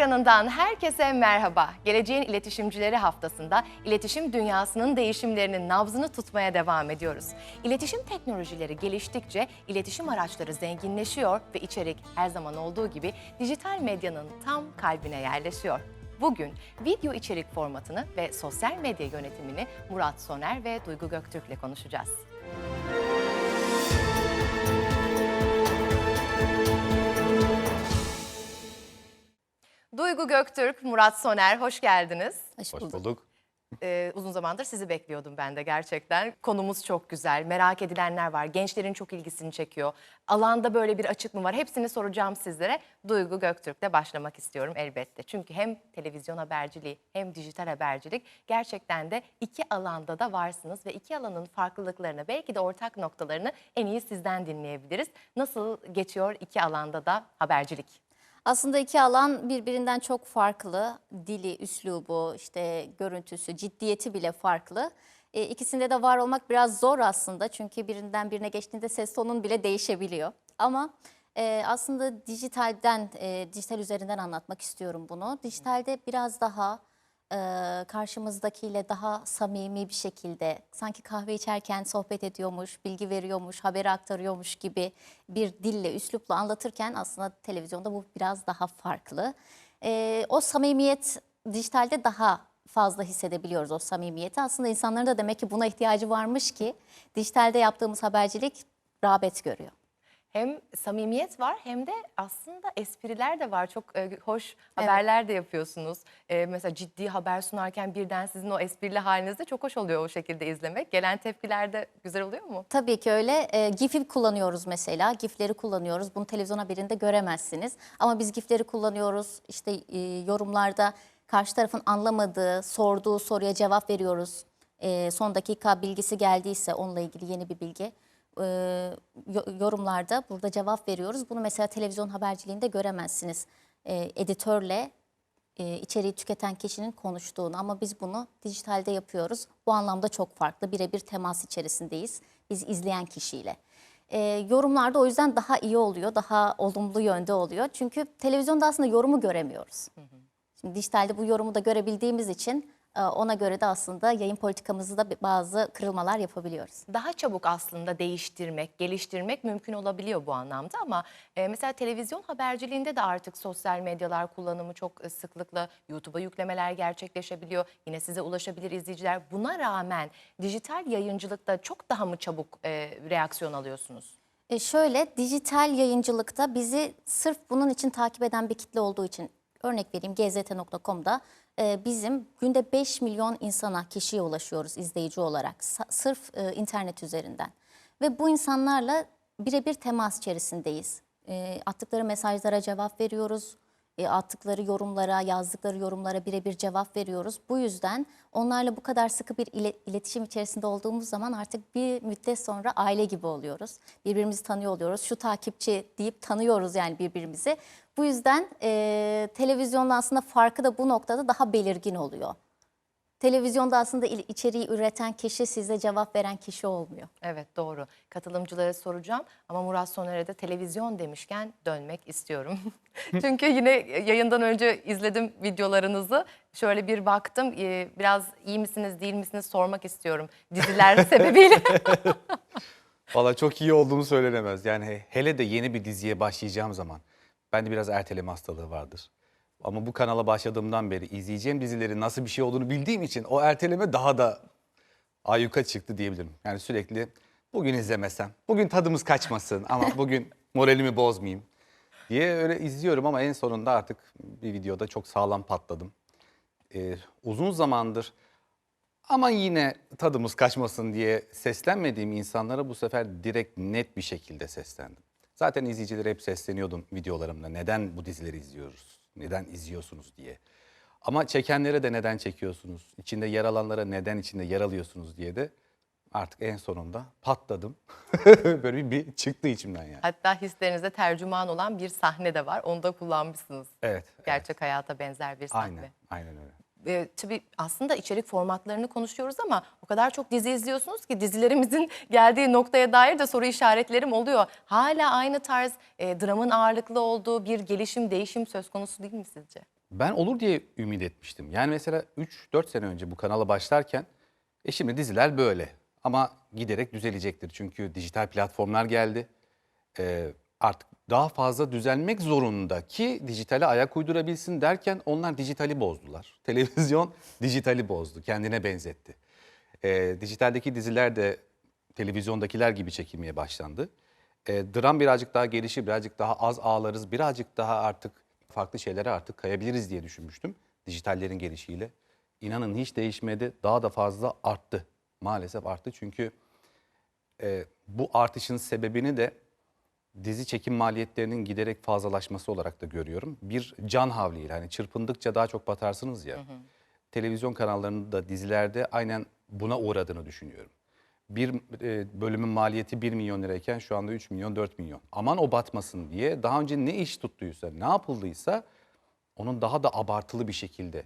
ekranından herkese merhaba. Geleceğin İletişimcileri haftasında iletişim dünyasının değişimlerinin nabzını tutmaya devam ediyoruz. İletişim teknolojileri geliştikçe iletişim araçları zenginleşiyor ve içerik her zaman olduğu gibi dijital medyanın tam kalbine yerleşiyor. Bugün video içerik formatını ve sosyal medya yönetimini Murat Soner ve Duygu Göktürk ile konuşacağız. Duygu Göktürk, Murat Soner hoş geldiniz. Hoş bulduk. Ee, uzun zamandır sizi bekliyordum ben de gerçekten. Konumuz çok güzel, merak edilenler var. Gençlerin çok ilgisini çekiyor. Alanda böyle bir açık mı var? Hepsini soracağım sizlere. Duygu Göktürk'le başlamak istiyorum elbette. Çünkü hem televizyon haberciliği hem dijital habercilik gerçekten de iki alanda da varsınız. Ve iki alanın farklılıklarını belki de ortak noktalarını en iyi sizden dinleyebiliriz. Nasıl geçiyor iki alanda da habercilik? Aslında iki alan birbirinden çok farklı. Dili, üslubu, işte görüntüsü, ciddiyeti bile farklı. E, ikisinde de var olmak biraz zor aslında. Çünkü birinden birine geçtiğinde ses tonun bile değişebiliyor. Ama e, aslında dijitalden, e, dijital üzerinden anlatmak istiyorum bunu. Dijitalde biraz daha e, karşımızdakiyle daha samimi bir şekilde sanki kahve içerken sohbet ediyormuş, bilgi veriyormuş, haberi aktarıyormuş gibi bir dille, üslupla anlatırken aslında televizyonda bu biraz daha farklı. E, o samimiyet dijitalde daha fazla hissedebiliyoruz o samimiyeti. Aslında insanların da demek ki buna ihtiyacı varmış ki dijitalde yaptığımız habercilik rağbet görüyor. Hem samimiyet var hem de aslında espriler de var. Çok e, hoş haberler de yapıyorsunuz. E, mesela ciddi haber sunarken birden sizin o esprili haliniz de çok hoş oluyor o şekilde izlemek. Gelen tepkiler de güzel oluyor mu? Tabii ki öyle. E, GIF'i kullanıyoruz mesela. GIF'leri kullanıyoruz. Bunu televizyon haberinde göremezsiniz. Ama biz GIF'leri kullanıyoruz. İşte e, yorumlarda karşı tarafın anlamadığı, sorduğu soruya cevap veriyoruz. E, son dakika bilgisi geldiyse onunla ilgili yeni bir bilgi. E, yo- yorumlarda burada cevap veriyoruz. Bunu mesela televizyon haberciliğinde göremezsiniz. E, editörle e, içeriği tüketen kişinin konuştuğunu ama biz bunu dijitalde yapıyoruz. Bu anlamda çok farklı. Birebir temas içerisindeyiz. Biz izleyen kişiyle. E, yorumlarda o yüzden daha iyi oluyor, daha olumlu yönde oluyor. Çünkü televizyonda aslında yorumu göremiyoruz. Şimdi dijitalde bu yorumu da görebildiğimiz için ona göre de aslında yayın politikamızda bazı kırılmalar yapabiliyoruz. Daha çabuk aslında değiştirmek, geliştirmek mümkün olabiliyor bu anlamda ama e, mesela televizyon haberciliğinde de artık sosyal medyalar kullanımı çok e, sıklıkla YouTube'a yüklemeler gerçekleşebiliyor. Yine size ulaşabilir izleyiciler. Buna rağmen dijital yayıncılıkta çok daha mı çabuk e, reaksiyon alıyorsunuz? E şöyle dijital yayıncılıkta bizi sırf bunun için takip eden bir kitle olduğu için örnek vereyim gzt.com'da e, bizim günde 5 milyon insana kişiye ulaşıyoruz izleyici olarak sırf e, internet üzerinden. Ve bu insanlarla birebir temas içerisindeyiz. E, attıkları mesajlara cevap veriyoruz. E, attıkları yorumlara, yazdıkları yorumlara birebir cevap veriyoruz. Bu yüzden onlarla bu kadar sıkı bir ile- iletişim içerisinde olduğumuz zaman artık bir müddet sonra aile gibi oluyoruz. Birbirimizi tanıyor oluyoruz. Şu takipçi deyip tanıyoruz yani birbirimizi. Bu yüzden e, televizyonda aslında farkı da bu noktada daha belirgin oluyor. Televizyonda aslında içeriği üreten kişi size cevap veren kişi olmuyor. Evet doğru. Katılımcılara soracağım ama Murat Soner'e de televizyon demişken dönmek istiyorum. Çünkü yine yayından önce izledim videolarınızı. Şöyle bir baktım. Ee, Biraz iyi misiniz değil misiniz sormak istiyorum diziler sebebiyle. Valla çok iyi olduğumu söylenemez. Yani he- hele de yeni bir diziye başlayacağım zaman. Bende biraz erteleme hastalığı vardır. Ama bu kanala başladığımdan beri izleyeceğim dizilerin nasıl bir şey olduğunu bildiğim için o erteleme daha da ayyuka çıktı diyebilirim. Yani sürekli bugün izlemesem, bugün tadımız kaçmasın ama bugün moralimi bozmayayım diye öyle izliyorum ama en sonunda artık bir videoda çok sağlam patladım. Ee, uzun zamandır ama yine tadımız kaçmasın diye seslenmediğim insanlara bu sefer direkt net bir şekilde seslendim. Zaten izleyicilere hep sesleniyordum videolarımda. Neden bu dizileri izliyoruz? Neden izliyorsunuz diye. Ama çekenlere de neden çekiyorsunuz? İçinde yer alanlara neden içinde yer alıyorsunuz diye de artık en sonunda patladım. Böyle bir, bir çıktı içimden yani. Hatta hislerinize tercüman olan bir sahne de var. Onu da kullanmışsınız. Evet. evet. Gerçek hayata benzer bir sahne. Aynen, aynen öyle. E, tabii aslında içerik formatlarını konuşuyoruz ama o kadar çok dizi izliyorsunuz ki dizilerimizin geldiği noktaya dair de soru işaretlerim oluyor. Hala aynı tarz e, dramın ağırlıklı olduğu bir gelişim, değişim söz konusu değil mi sizce? ben olur diye ümit etmiştim. Yani mesela 3-4 sene önce bu kanala başlarken e şimdi diziler böyle ama giderek düzelecektir. Çünkü dijital platformlar geldi. Ee, artık daha fazla düzelmek zorunda ki dijitale ayak uydurabilsin derken onlar dijitali bozdular. Televizyon dijitali bozdu, kendine benzetti. Ee, dijitaldeki diziler de televizyondakiler gibi çekilmeye başlandı. Ee, dram birazcık daha gelişir, birazcık daha az ağlarız, birazcık daha artık farklı şeylere artık kayabiliriz diye düşünmüştüm dijitallerin gelişiyle. İnanın hiç değişmedi, daha da fazla arttı. Maalesef arttı çünkü e, bu artışın sebebini de dizi çekim maliyetlerinin giderek fazlalaşması olarak da görüyorum. Bir can havliyle hani çırpındıkça daha çok batarsınız ya. Televizyon kanallarında dizilerde aynen buna uğradığını düşünüyorum. Bir e, bölümün maliyeti 1 milyon lirayken şu anda 3 milyon 4 milyon. Aman o batmasın diye daha önce ne iş tuttuysa ne yapıldıysa onun daha da abartılı bir şekilde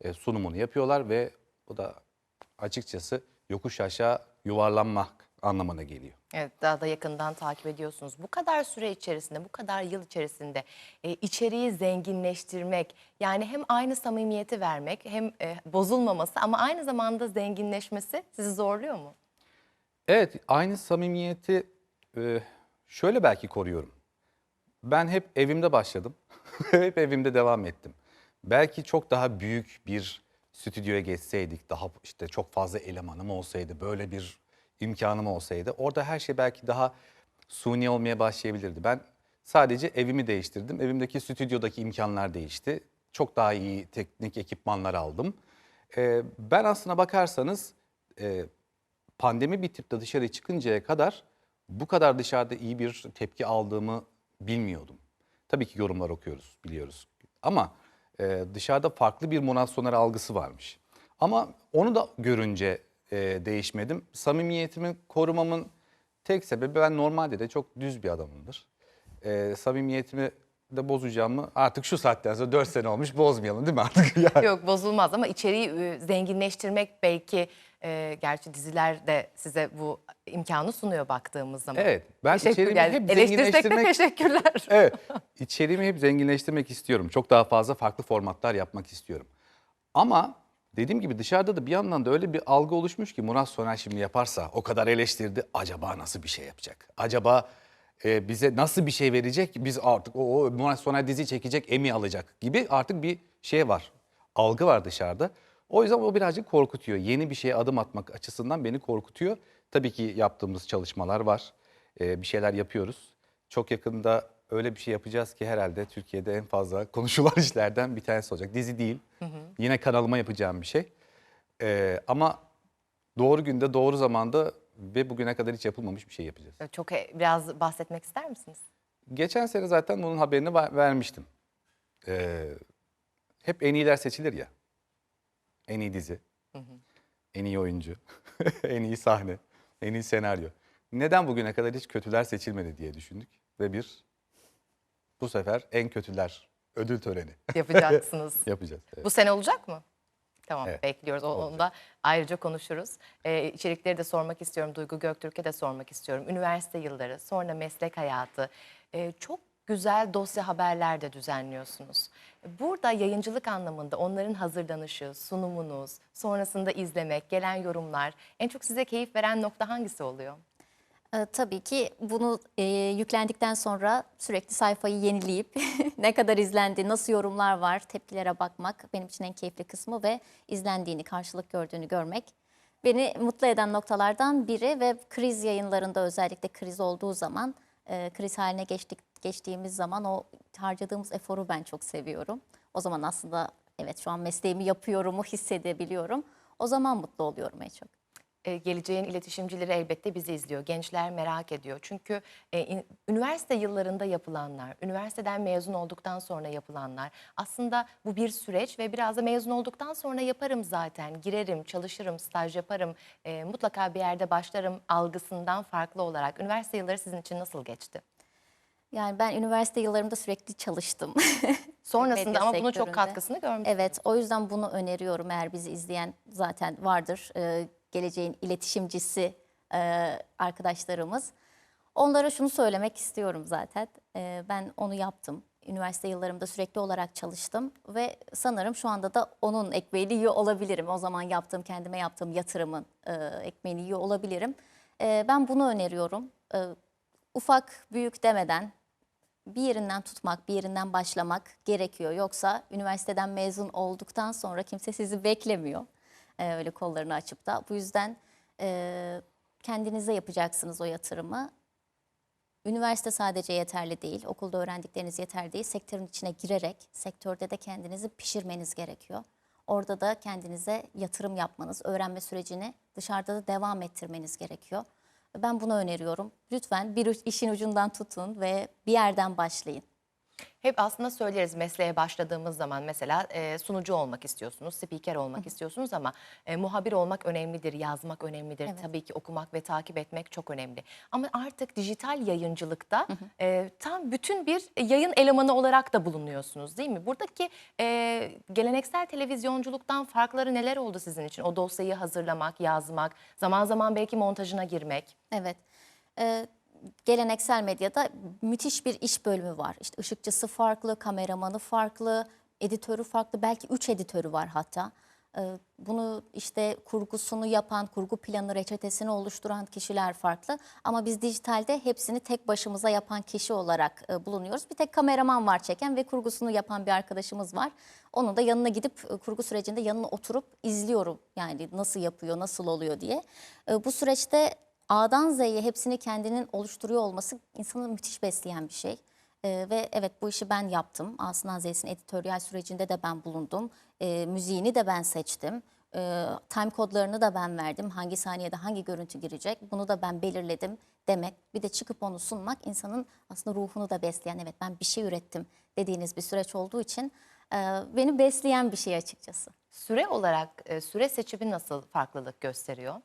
e, sunumunu yapıyorlar ve bu da açıkçası yokuş aşağı yuvarlanmak anlamına geliyor. Evet, daha da yakından takip ediyorsunuz. Bu kadar süre içerisinde, bu kadar yıl içerisinde e, içeriği zenginleştirmek, yani hem aynı samimiyeti vermek, hem e, bozulmaması ama aynı zamanda zenginleşmesi sizi zorluyor mu? Evet, aynı samimiyeti e, şöyle belki koruyorum. Ben hep evimde başladım. hep evimde devam ettim. Belki çok daha büyük bir stüdyoya geçseydik, daha işte çok fazla elemanım olsaydı, böyle bir imkanım olsaydı, orada her şey belki daha suni olmaya başlayabilirdi. Ben sadece evimi değiştirdim. Evimdeki stüdyodaki imkanlar değişti. Çok daha iyi teknik ekipmanlar aldım. E, ben aslına bakarsanız e, pandemi bitip de dışarı çıkıncaya kadar bu kadar dışarıda iyi bir tepki aldığımı bilmiyordum. Tabii ki yorumlar okuyoruz, biliyoruz. Ama e, dışarıda farklı bir Murat algısı varmış. Ama onu da görünce e, değişmedim. Samimiyetimi korumamın tek sebebi ben normalde de çok düz bir adamımdır. E, samimiyetimi de bozacağımı artık şu saatten sonra 4 sene olmuş bozmayalım değil mi artık? Yani. Yok bozulmaz ama içeriği e, zenginleştirmek belki, e, gerçi diziler de size bu imkanı sunuyor baktığımız zaman. Evet, ben içeriğimi yani hep Eleştirsek de zenginleştirmek- teşekkürler. Evet. İçeriğimi hep zenginleştirmek istiyorum. Çok daha fazla farklı formatlar yapmak istiyorum. Ama dediğim gibi dışarıda da bir yandan da öyle bir algı oluşmuş ki Murat Soner şimdi yaparsa o kadar eleştirdi. Acaba nasıl bir şey yapacak? Acaba e, bize nasıl bir şey verecek? Biz artık o, o Murat Soner dizi çekecek, Emmy alacak gibi artık bir şey var. Algı var dışarıda. O yüzden o birazcık korkutuyor. Yeni bir şeye adım atmak açısından beni korkutuyor. Tabii ki yaptığımız çalışmalar var. E, bir şeyler yapıyoruz. Çok yakında öyle bir şey yapacağız ki herhalde Türkiye'de en fazla konuşulan işlerden bir tanesi olacak. Dizi değil. Yine kanalıma yapacağım bir şey. Ee, ama doğru günde, doğru zamanda ve bugüne kadar hiç yapılmamış bir şey yapacağız. Çok biraz bahsetmek ister misiniz? Geçen sene zaten bunun haberini ver- vermiştim. Ee, hep en iyiler seçilir ya. En iyi dizi, en iyi oyuncu, en iyi sahne, en iyi senaryo. Neden bugüne kadar hiç kötüler seçilmedi diye düşündük. Ve bir, bu sefer en kötüler ödül töreni Yapacaksınız. yapacağız. Evet. Bu sene olacak mı? Tamam Evet, bekliyoruz. Onu da ayrıca konuşuruz. Ee, içerikleri de sormak istiyorum. Duygu Göktürk'e de sormak istiyorum. Üniversite yılları, sonra meslek hayatı. Ee, çok güzel dosya haberler de düzenliyorsunuz. Burada yayıncılık anlamında onların hazırlanışı, sunumunuz, sonrasında izlemek, gelen yorumlar en çok size keyif veren nokta hangisi oluyor? Ee, tabii ki bunu e, yüklendikten sonra sürekli sayfayı yenileyip ne kadar izlendi, nasıl yorumlar var, tepkilere bakmak benim için en keyifli kısmı ve izlendiğini, karşılık gördüğünü görmek beni mutlu eden noktalardan biri ve kriz yayınlarında özellikle kriz olduğu zaman, e, kriz haline geçtik geçtiğimiz zaman o harcadığımız eforu ben çok seviyorum. O zaman aslında evet şu an mesleğimi yapıyorumu hissedebiliyorum. O zaman mutlu oluyorum en çok. E, geleceğin iletişimcileri elbette bizi izliyor. Gençler merak ediyor. Çünkü e, in- üniversite yıllarında yapılanlar, üniversiteden mezun olduktan sonra yapılanlar aslında bu bir süreç ve biraz da mezun olduktan sonra yaparım zaten. Girerim, çalışırım, staj yaparım, e, mutlaka bir yerde başlarım algısından farklı olarak. Üniversite yılları sizin için nasıl geçti? Yani ben üniversite yıllarımda sürekli çalıştım. Sonrasında ama bunun çok katkısını görmüş. Evet, o yüzden bunu öneriyorum. Eğer bizi izleyen zaten vardır, e, geleceğin iletişimcisi e, arkadaşlarımız. Onlara şunu söylemek istiyorum zaten. E, ben onu yaptım. üniversite yıllarımda sürekli olarak çalıştım ve sanırım şu anda da onun ekmeğini yiyor olabilirim. O zaman yaptığım, kendime yaptığım yatırımın e, ekmeğini yiyor olabilirim. E, ben bunu öneriyorum. E, ufak, büyük demeden bir yerinden tutmak, bir yerinden başlamak gerekiyor. Yoksa üniversiteden mezun olduktan sonra kimse sizi beklemiyor. Ee, öyle kollarını açıp da. Bu yüzden e, kendinize yapacaksınız o yatırımı. Üniversite sadece yeterli değil, okulda öğrendikleriniz yeterli değil. Sektörün içine girerek, sektörde de kendinizi pişirmeniz gerekiyor. Orada da kendinize yatırım yapmanız, öğrenme sürecini dışarıda da devam ettirmeniz gerekiyor. Ben bunu öneriyorum. Lütfen bir işin ucundan tutun ve bir yerden başlayın. Hep aslında söyleriz mesleğe başladığımız zaman mesela e, sunucu olmak istiyorsunuz, spiker olmak istiyorsunuz ama e, muhabir olmak önemlidir, yazmak önemlidir. Evet. Tabii ki okumak ve takip etmek çok önemli. Ama artık dijital yayıncılıkta e, tam bütün bir yayın elemanı olarak da bulunuyorsunuz değil mi? Buradaki e, geleneksel televizyonculuktan farkları neler oldu sizin için? O dosyayı hazırlamak, yazmak, zaman zaman belki montajına girmek. Evet. Ee, geleneksel medyada müthiş bir iş bölümü var. İşte ışıkçısı farklı, kameramanı farklı, editörü farklı. Belki üç editörü var hatta. Ee, bunu işte kurgusunu yapan, kurgu planı, reçetesini oluşturan kişiler farklı. Ama biz dijitalde hepsini tek başımıza yapan kişi olarak e, bulunuyoruz. Bir tek kameraman var çeken ve kurgusunu yapan bir arkadaşımız var. Onun da yanına gidip e, kurgu sürecinde yanına oturup izliyorum. Yani nasıl yapıyor, nasıl oluyor diye. E, bu süreçte A'dan Z'ye hepsini kendinin oluşturuyor olması insanı müthiş besleyen bir şey. Ee, ve evet bu işi ben yaptım. A'sından Z'sin editoryal sürecinde de ben bulundum. Ee, müziğini de ben seçtim. Ee, time kodlarını da ben verdim. Hangi saniyede hangi görüntü girecek bunu da ben belirledim demek. Bir de çıkıp onu sunmak insanın aslında ruhunu da besleyen evet ben bir şey ürettim dediğiniz bir süreç olduğu için e, beni besleyen bir şey açıkçası. Süre olarak e, süre seçimi nasıl farklılık gösteriyor?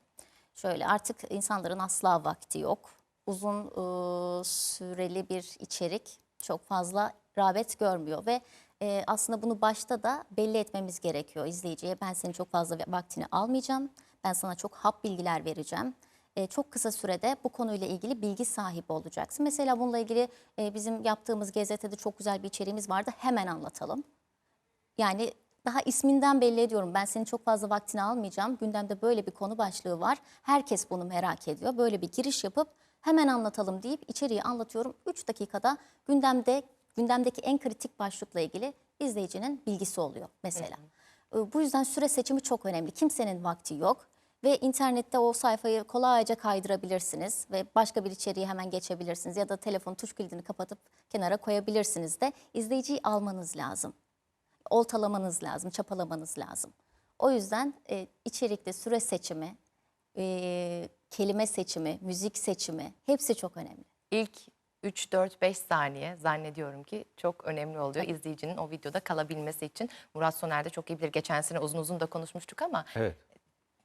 Şöyle artık insanların asla vakti yok. Uzun e, süreli bir içerik çok fazla rağbet görmüyor ve e, aslında bunu başta da belli etmemiz gerekiyor izleyiciye. Ben senin çok fazla vaktini almayacağım. Ben sana çok hap bilgiler vereceğim. E, çok kısa sürede bu konuyla ilgili bilgi sahibi olacaksın. Mesela bununla ilgili e, bizim yaptığımız GZT'de çok güzel bir içeriğimiz vardı. Hemen anlatalım. Yani daha isminden belli ediyorum. Ben senin çok fazla vaktini almayacağım. Gündemde böyle bir konu başlığı var. Herkes bunu merak ediyor. Böyle bir giriş yapıp hemen anlatalım deyip içeriği anlatıyorum. 3 dakikada gündemde gündemdeki en kritik başlıkla ilgili izleyicinin bilgisi oluyor mesela. Ee, Bu yüzden süre seçimi çok önemli. Kimsenin vakti yok ve internette o sayfayı kolayca kaydırabilirsiniz ve başka bir içeriği hemen geçebilirsiniz ya da telefon tuş kilidini kapatıp kenara koyabilirsiniz de izleyiciyi almanız lazım oltalamanız lazım, çapalamanız lazım. O yüzden e, içerikte süre seçimi, e, kelime seçimi, müzik seçimi hepsi çok önemli. İlk 3, 4, 5 saniye zannediyorum ki çok önemli oluyor izleyicinin o videoda kalabilmesi için. Murat Soner de çok iyi bilir. Geçen sene uzun uzun da konuşmuştuk ama Evet.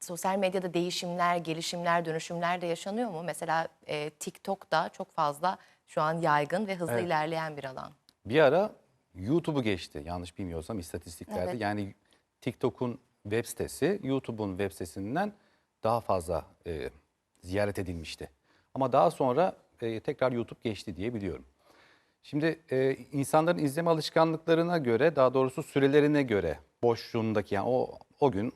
sosyal medyada değişimler, gelişimler, dönüşümler de yaşanıyor mu? Mesela e, TikTok'ta çok fazla şu an yaygın ve hızlı Evet. ilerleyen bir alan. Bir ara YouTube'u geçti yanlış bilmiyorsam istatistiklerde. Evet. Yani TikTok'un web sitesi YouTube'un web sitesinden daha fazla e, ziyaret edilmişti. Ama daha sonra e, tekrar YouTube geçti diye biliyorum. Şimdi e, insanların izleme alışkanlıklarına göre daha doğrusu sürelerine göre boşluğundaki yani o, o gün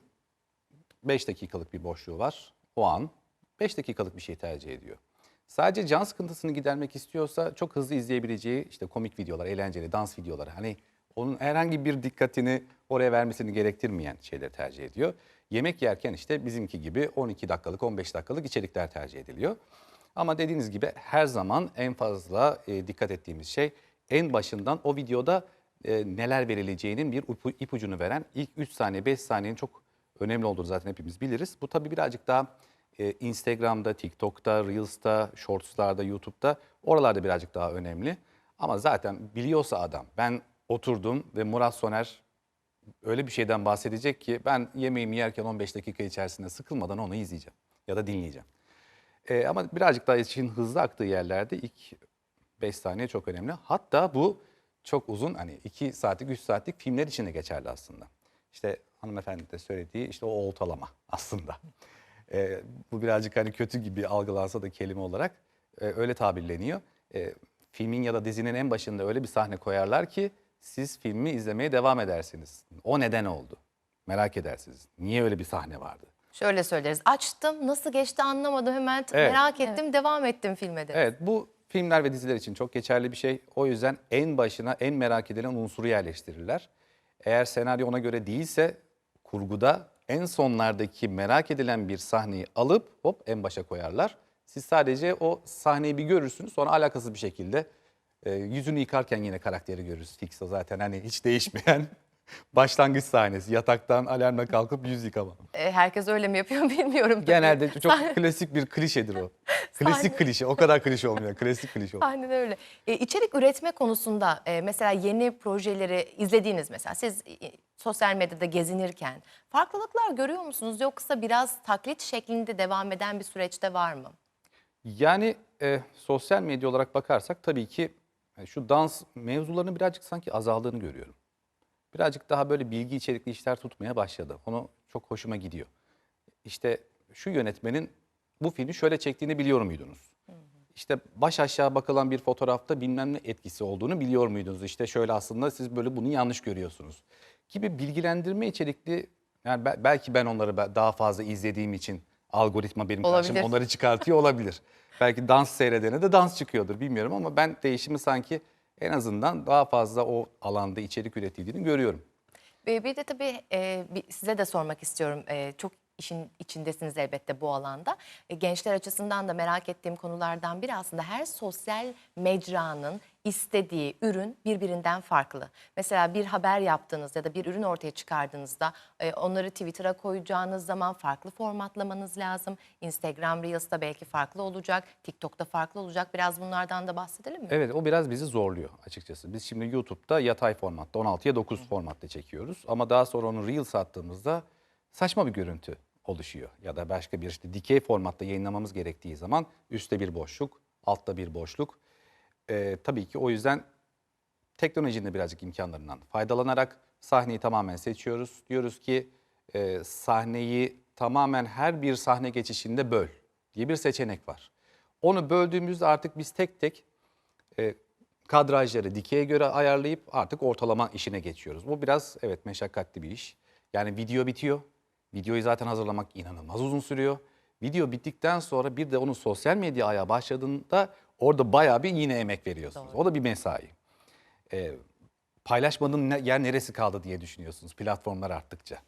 5 dakikalık bir boşluğu var. O an 5 dakikalık bir şey tercih ediyor. Sadece can sıkıntısını gidermek istiyorsa çok hızlı izleyebileceği işte komik videolar, eğlenceli dans videoları. Hani onun herhangi bir dikkatini oraya vermesini gerektirmeyen şeyleri tercih ediyor. Yemek yerken işte bizimki gibi 12 dakikalık, 15 dakikalık içerikler tercih ediliyor. Ama dediğiniz gibi her zaman en fazla e, dikkat ettiğimiz şey en başından o videoda e, neler verileceğinin bir ipu- ipucunu veren ilk 3 saniye, 5 saniyenin çok önemli olduğunu zaten hepimiz biliriz. Bu tabii birazcık daha e, Instagram'da, TikTok'ta, Reels'ta, Shorts'larda, YouTube'da oralarda birazcık daha önemli. Ama zaten biliyorsa adam ben oturdum ve Murat Soner öyle bir şeyden bahsedecek ki ben yemeğimi yerken 15 dakika içerisinde sıkılmadan onu izleyeceğim ya da dinleyeceğim. E, ama birazcık daha işin hızlı aktığı yerlerde ilk 5 saniye çok önemli. Hatta bu çok uzun hani 2 saatlik 3 saatlik filmler için de geçerli aslında. İşte hanımefendi de söylediği işte o oltalama aslında. E, bu birazcık hani kötü gibi algılansa da kelime olarak e, öyle tabirleniyor. E, filmin ya da dizinin en başında öyle bir sahne koyarlar ki siz filmi izlemeye devam edersiniz. O neden oldu? Merak edersiniz. Niye öyle bir sahne vardı? Şöyle söyleriz. Açtım, nasıl geçti anlamadım. Hemen Evet. merak ettim, devam ettim filme de. Evet bu filmler ve diziler için çok geçerli bir şey. O yüzden en başına en merak edilen unsuru yerleştirirler. Eğer senaryo ona göre değilse kurguda en sonlardaki merak edilen bir sahneyi alıp hop en başa koyarlar. Siz sadece o sahneyi bir görürsünüz sonra alakasız bir şekilde e, yüzünü yıkarken yine karakteri görürüz. Fix o zaten hani hiç değişmeyen başlangıç sahnesi. Yataktan alarmla kalkıp yüz yıkama. E, herkes öyle mi yapıyor bilmiyorum. tabii. Genelde çok klasik bir klişedir o. Klasik klişe. O kadar klişe olmuyor. Klasik klişe olmuyor. Aynen öyle. E, içerik üretme konusunda e, mesela yeni projeleri izlediğiniz mesela siz e, sosyal medyada gezinirken farklılıklar görüyor musunuz yoksa biraz taklit şeklinde devam eden bir süreçte var mı? Yani e, sosyal medya olarak bakarsak tabii ki e, şu dans mevzularının birazcık sanki azaldığını görüyorum. Birazcık daha böyle bilgi içerikli işler tutmaya başladı. Onu çok hoşuma gidiyor. İşte şu yönetmenin bu filmi şöyle çektiğini biliyor muydunuz? İşte baş aşağı bakılan bir fotoğrafta bilmem ne etkisi olduğunu biliyor muydunuz? İşte şöyle aslında siz böyle bunu yanlış görüyorsunuz. Gibi bilgilendirme içerikli yani be- belki ben onları daha fazla izlediğim için algoritma benim karşıma Olabilir. onları çıkartıyor olabilir. belki dans seyredene de dans çıkıyordur bilmiyorum ama ben değişimi sanki en azından daha fazla o alanda içerik üretildiğini görüyorum. Bir de tabii size de sormak istiyorum. Çok işin içindesiniz elbette bu alanda. E, gençler açısından da merak ettiğim konulardan biri aslında her sosyal mecranın istediği ürün birbirinden farklı. Mesela bir haber yaptığınız ya da bir ürün ortaya çıkardığınızda e, onları Twitter'a koyacağınız zaman farklı formatlamanız lazım. Instagram Reels'ta belki farklı olacak, TikTok'ta farklı olacak. Biraz bunlardan da bahsedelim mi? Evet o biraz bizi zorluyor açıkçası. Biz şimdi YouTube'da yatay formatta 16'ya 9 formatta çekiyoruz. Ama daha sonra onu Reels attığımızda saçma bir görüntü oluşuyor. Ya da başka bir işte dikey formatta yayınlamamız gerektiği zaman üstte bir boşluk, altta bir boşluk. Ee, tabii ki o yüzden teknolojinin de birazcık imkanlarından faydalanarak sahneyi tamamen seçiyoruz. Diyoruz ki e, sahneyi tamamen her bir sahne geçişinde böl diye bir seçenek var. Onu böldüğümüzde artık biz tek tek e, kadrajları dikeye göre ayarlayıp artık ortalama işine geçiyoruz. Bu biraz evet meşakkatli bir iş. Yani video bitiyor. Videoyu zaten hazırlamak inanılmaz uzun sürüyor. Video bittikten sonra bir de onun sosyal medya ayağı başladığında orada bayağı bir yine emek veriyorsunuz. O da bir mesai. E, paylaşmadığın yer neresi kaldı diye düşünüyorsunuz platformlar arttıkça.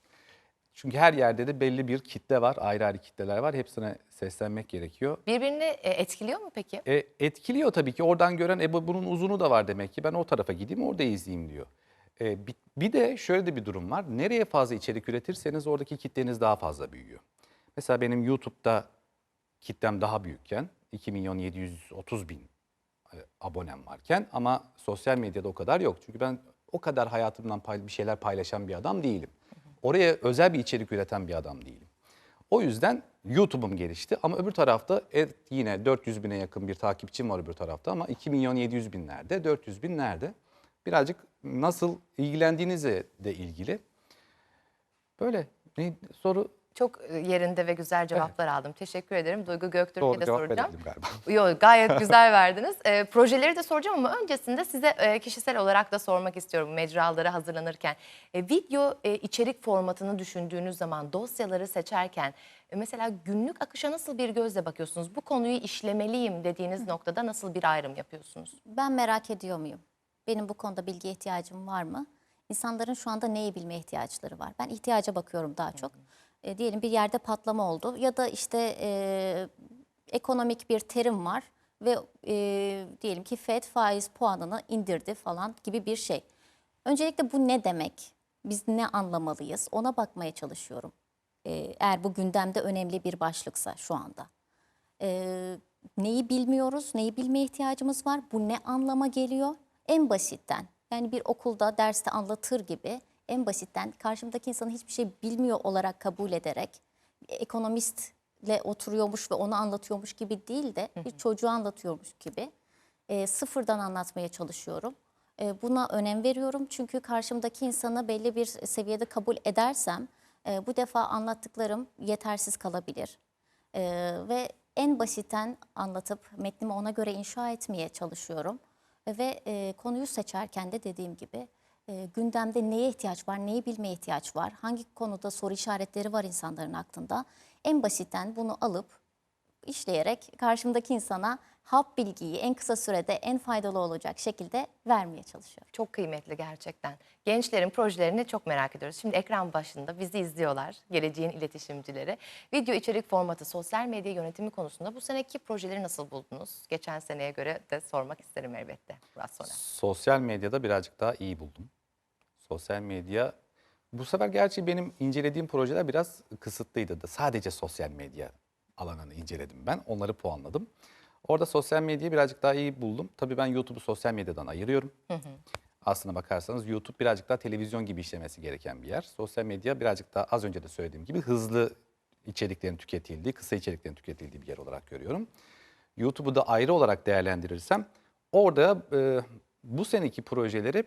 Çünkü her yerde de belli bir kitle var, ayrı ayrı kitleler var. Hepsine seslenmek gerekiyor. Birbirini e, etkiliyor mu peki? E, etkiliyor tabii ki. Oradan gören e, bu- bunun uzunu da var demek ki. Ben o tarafa gideyim orada izleyeyim diyor. E, bir, bir de şöyle de bir durum var. Nereye fazla içerik üretirseniz oradaki kitleniz daha fazla büyüyor. Mesela benim YouTube'da kitlem daha büyükken 2 milyon 730 bin e, abonem varken ama sosyal medyada o kadar yok. Çünkü ben o kadar hayatımdan bir şeyler paylaşan bir adam değilim. Oraya özel bir içerik üreten bir adam değilim. O yüzden YouTube'um gelişti ama öbür tarafta evet, yine 400 bine yakın bir takipçim var öbür tarafta ama 2 milyon 700 bin nerede, 400 bin nerede? Birazcık nasıl ilgilendiğinizle de ilgili. Böyle ne, soru Çok e, yerinde ve güzel cevaplar aldım. Teşekkür ederim. Duygu Göktürk'e doğru de cevap soracağım. galiba. Yok gayet güzel verdiniz. E, projeleri de soracağım ama öncesinde size e, kişisel olarak da sormak istiyorum mecralara hazırlanırken. E, video e, içerik formatını düşündüğünüz zaman dosyaları seçerken e, mesela günlük akışa nasıl bir gözle bakıyorsunuz? Bu konuyu işlemeliyim dediğiniz noktada nasıl bir ayrım yapıyorsunuz? Ben merak ediyor muyum? Benim bu konuda bilgiye ihtiyacım var mı? İnsanların şu anda neyi bilmeye ihtiyaçları var? Ben ihtiyaca bakıyorum daha çok. E, diyelim bir yerde patlama oldu ya da işte e, ekonomik bir terim var ve e, diyelim ki FED faiz puanını indirdi falan gibi bir şey. Öncelikle bu ne demek? Biz ne anlamalıyız? Ona bakmaya çalışıyorum. E, eğer bu gündemde önemli bir başlıksa şu anda. Ee, neyi bilmiyoruz, neyi bilmeye ihtiyacımız var, bu ne anlama geliyor? En basitten yani bir okulda derste anlatır gibi en basitten karşımdaki insanı hiçbir şey bilmiyor olarak kabul ederek ekonomistle oturuyormuş ve onu anlatıyormuş gibi değil de bir çocuğu anlatıyormuş gibi e, sıfırdan anlatmaya çalışıyorum. E, buna önem veriyorum çünkü karşımdaki insanı belli bir seviyede kabul edersem e, bu defa anlattıklarım yetersiz kalabilir. Ee, ve en basitten anlatıp metnimi ona göre inşa etmeye çalışıyorum. Ve e, konuyu seçerken de dediğim gibi e, gündemde neye ihtiyaç var, neyi bilmeye ihtiyaç var, hangi konuda soru işaretleri var insanların aklında. En basitten bunu alıp işleyerek karşımdaki insana hap bilgiyi en kısa sürede en faydalı olacak şekilde vermeye çalışıyorum. Çok kıymetli gerçekten. Gençlerin projelerini çok merak ediyoruz. Şimdi ekran başında bizi izliyorlar, geleceğin iletişimcileri. Video içerik formatı, sosyal medya yönetimi konusunda bu seneki projeleri nasıl buldunuz? Geçen seneye göre de sormak isterim elbette biraz sonra. Sosyal medyada birazcık daha iyi buldum. Sosyal medya bu sefer gerçi benim incelediğim projeler biraz kısıtlıydı da sadece sosyal medya alanını inceledim ben. Onları puanladım. Orada sosyal medyayı birazcık daha iyi buldum. Tabii ben YouTube'u sosyal medyadan ayırıyorum. Aslına bakarsanız YouTube birazcık daha televizyon gibi işlemesi gereken bir yer. Sosyal medya birazcık daha az önce de söylediğim gibi hızlı içeriklerin tüketildiği, kısa içeriklerin tüketildiği bir yer olarak görüyorum. YouTube'u da ayrı olarak değerlendirirsem orada e, bu seneki projeleri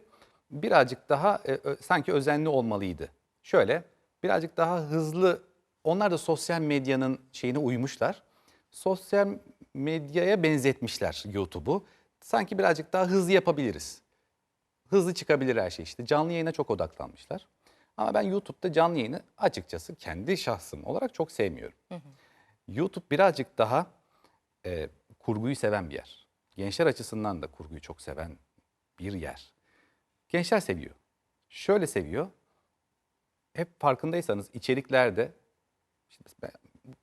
birazcık daha e, sanki özenli olmalıydı. Şöyle birazcık daha hızlı onlar da sosyal medyanın şeyine uymuşlar. Sosyal medyaya benzetmişler YouTube'u. Sanki birazcık daha hızlı yapabiliriz. Hızlı çıkabilir her şey işte. Canlı yayına çok odaklanmışlar. Ama ben YouTube'da canlı yayını açıkçası kendi şahsım olarak çok sevmiyorum. YouTube birazcık daha e, kurguyu seven bir yer. Gençler açısından da kurguyu çok seven bir yer. Gençler seviyor. Şöyle seviyor. Hep farkındaysanız içeriklerde işte mesela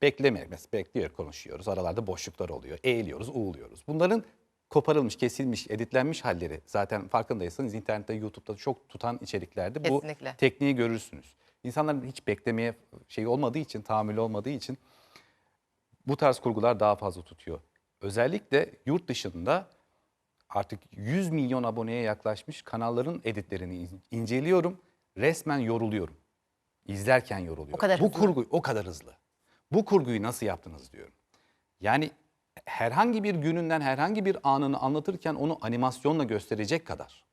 bekleme, mesela bekliyor konuşuyoruz. Aralarda boşluklar oluyor. Eğiliyoruz, uğuluyoruz. Bunların koparılmış, kesilmiş, editlenmiş halleri zaten farkındaysanız internette, YouTube'da çok tutan içeriklerde bu tekniği görürsünüz. İnsanların hiç beklemeye şey olmadığı için, tahammülü olmadığı için bu tarz kurgular daha fazla tutuyor. Özellikle yurt dışında artık 100 milyon aboneye yaklaşmış kanalların editlerini in- inceliyorum. Resmen yoruluyorum. İzlerken yoruluyorum. O kadar bu hızlı. kurgu o kadar hızlı. Bu kurguyu nasıl yaptınız diyorum. Yani herhangi bir gününden herhangi bir anını anlatırken onu animasyonla gösterecek kadar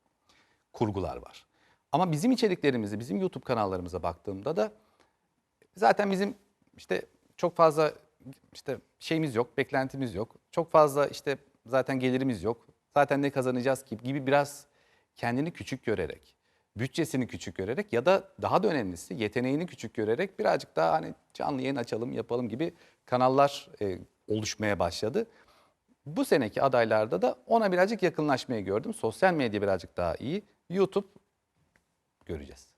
kurgular var. Ama bizim içeriklerimizi, bizim YouTube kanallarımıza baktığımda da zaten bizim işte çok fazla işte şeyimiz yok, beklentimiz yok. Çok fazla işte zaten gelirimiz yok. Zaten ne kazanacağız ki gibi biraz kendini küçük görerek, bütçesini küçük görerek ya da daha da önemlisi yeteneğini küçük görerek birazcık daha hani canlı yayın açalım, yapalım gibi kanallar e, oluşmaya başladı. Bu seneki adaylarda da ona birazcık yakınlaşmayı gördüm. Sosyal medya birazcık daha iyi. YouTube göreceğiz.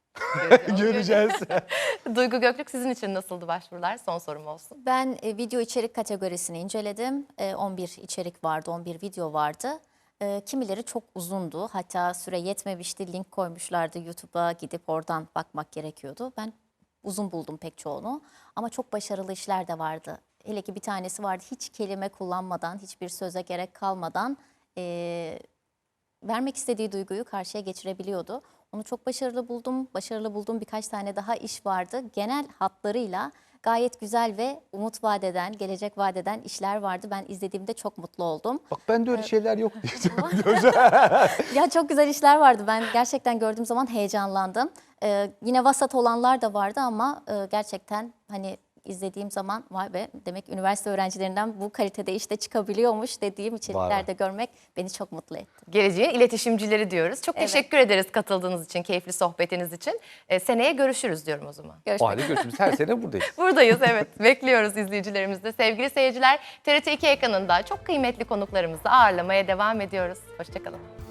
göreceğiz. Duygu Göklük sizin için nasıldı başvurular? Son sorum olsun. Ben e, video içerik kategorisini inceledim. E, 11 içerik vardı, 11 video vardı. E, kimileri çok uzundu. Hatta süre yetmemişti. Link koymuşlardı YouTube'a gidip oradan bakmak gerekiyordu. Ben uzun buldum pek çoğunu. Ama çok başarılı işler de vardı. Hele ki bir tanesi vardı hiç kelime kullanmadan, hiçbir söze gerek kalmadan e, vermek istediği duyguyu karşıya geçirebiliyordu. Onu çok başarılı buldum. Başarılı bulduğum birkaç tane daha iş vardı. Genel hatlarıyla gayet güzel ve umut vadeden, gelecek vadeden işler vardı. Ben izlediğimde çok mutlu oldum. Bak ben de öyle şeyler yok diyeceğim. Ya çok güzel işler vardı. Ben gerçekten gördüğüm zaman heyecanlandım. Ee, yine vasat olanlar da vardı ama e, gerçekten hani izlediğim zaman vay be demek üniversite öğrencilerinden bu kalitede işte çıkabiliyormuş dediğim içeriklerde görmek beni çok mutlu etti. Geleceğin iletişimcileri diyoruz. Çok Evet. teşekkür ederiz katıldığınız için, keyifli sohbetiniz için. Ee, seneye görüşürüz diyorum o zaman. O Görüşmek halde görüşürüz. Her sene buradayız. Buradayız evet. Bekliyoruz izleyicilerimizi de. Sevgili seyirciler TRT 2 ekranında çok kıymetli konuklarımızı ağırlamaya devam ediyoruz. Hoşçakalın.